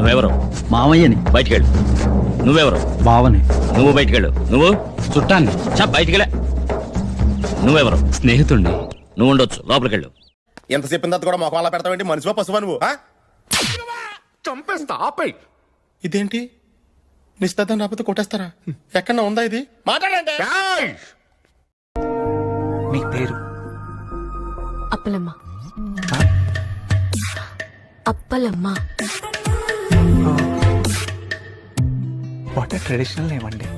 నువ్వెవరు? మామయ్యని బయటికెళ్ళు. నువ్వెవరు? బావని. నువ్వు బయటికెళ్ళు. నువ్వు? చుట్టాన్ని. చా బయటికెళ్ళ. నువ్వెవరు? స్నేహితుణ్ణి. నువ్వు ఉండొచ్చు లోపలికెళ్ళు. ఎంత చెప్పిన తర్వాత కూడా మొఖం అలా పెడతావేంటి? మనిషివా పశువా నువ్వు ఆ? చంపేస్తా ఆపై ఇదేంటి? నిశ్చితం రాకపోతే కొట్టేస్తారా? ఎక్కడ ఉందా ఇది? మాట్లాడండి. మీ పేరు? Appalamma. Appalamma. What traditional name అండి.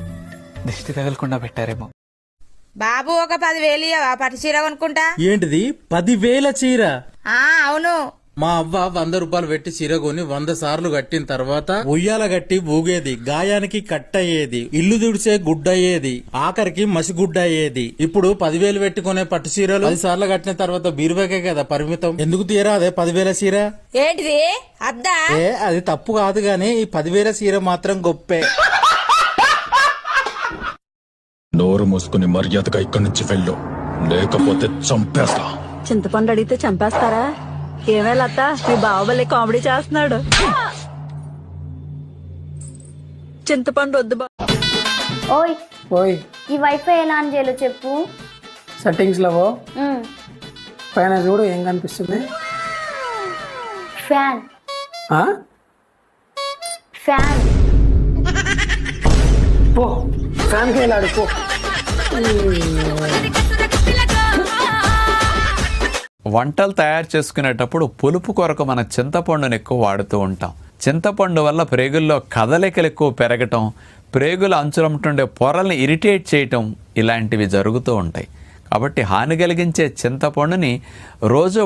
దిష్టి తగలకుండా పెట్టారేమో. బాబు ఒక పదివేలు ఇయ్యవా? పట్టు చీర కొనుక్కుంటా? ఏంటిది? పదివేల చీర? ఆ అవును. మా అవ్వ వంద రూపాయలు పెట్టి చీర కొని వంద సార్లు కట్టిన తర్వాత ఉయ్యాల గట్టి ఊగేది గాయానికి కట్టయ్యేది ఇల్లు దుడిసే గుడ్డయ్యేది ఆఖరికి మసి గుడ్డ అయ్యేది ఇప్పుడు పదివేలు పెట్టుకునే పట్టు చీరలు పది సార్లు కట్టిన తర్వాత బీరువాకే కదా పరిమితం. ఎందుకు తీరా అదే పదివేల చీర? ఏంటిది? అద్దా? ఏ అది తప్పు కాదు గాని ఈ పదివేల చీర మాత్రం గొప్పే. నోరు మూసుకుని మర్యాదగా ఇక్కడి నుంచి వెళ్ళు. లేకపోతే చంపేస్తా. చింతపండు అడిగితే చంపేస్తారా? ఏమే లత? మీ బావబల్లి కామెడీ చేస్తున్నాడు. చింతపండు వద్దు బా. ఓయ్. ఓయ్. ఈ వైఫై ఎలా ఆన్ చేయాలో చెప్పు. సెట్టింగ్స్లో మ్, పైన చూడు ఏం కనిపిస్తుంది. ఫ్యాన్. ఆ? ఫ్యాన్. పో. ఫ్యాన్ వెళ్ళాడు వంటలు తయారు చేసుకునేటప్పుడు పులుపు కొరకు మన చింతపండును ఎక్కువ వాడుతూ ఉంటాం. చింతపండు వల్ల ప్రేగుల్లో కదలికలు ఎక్కువ పెరగటం ప్రేగుల అంచులమ్ముతుండే పొరల్ని ఇరిటేట్ చేయటం ఇలాంటివి జరుగుతూ ఉంటాయి. కాబట్టి హాని కలిగించే చింతపండుని రోజు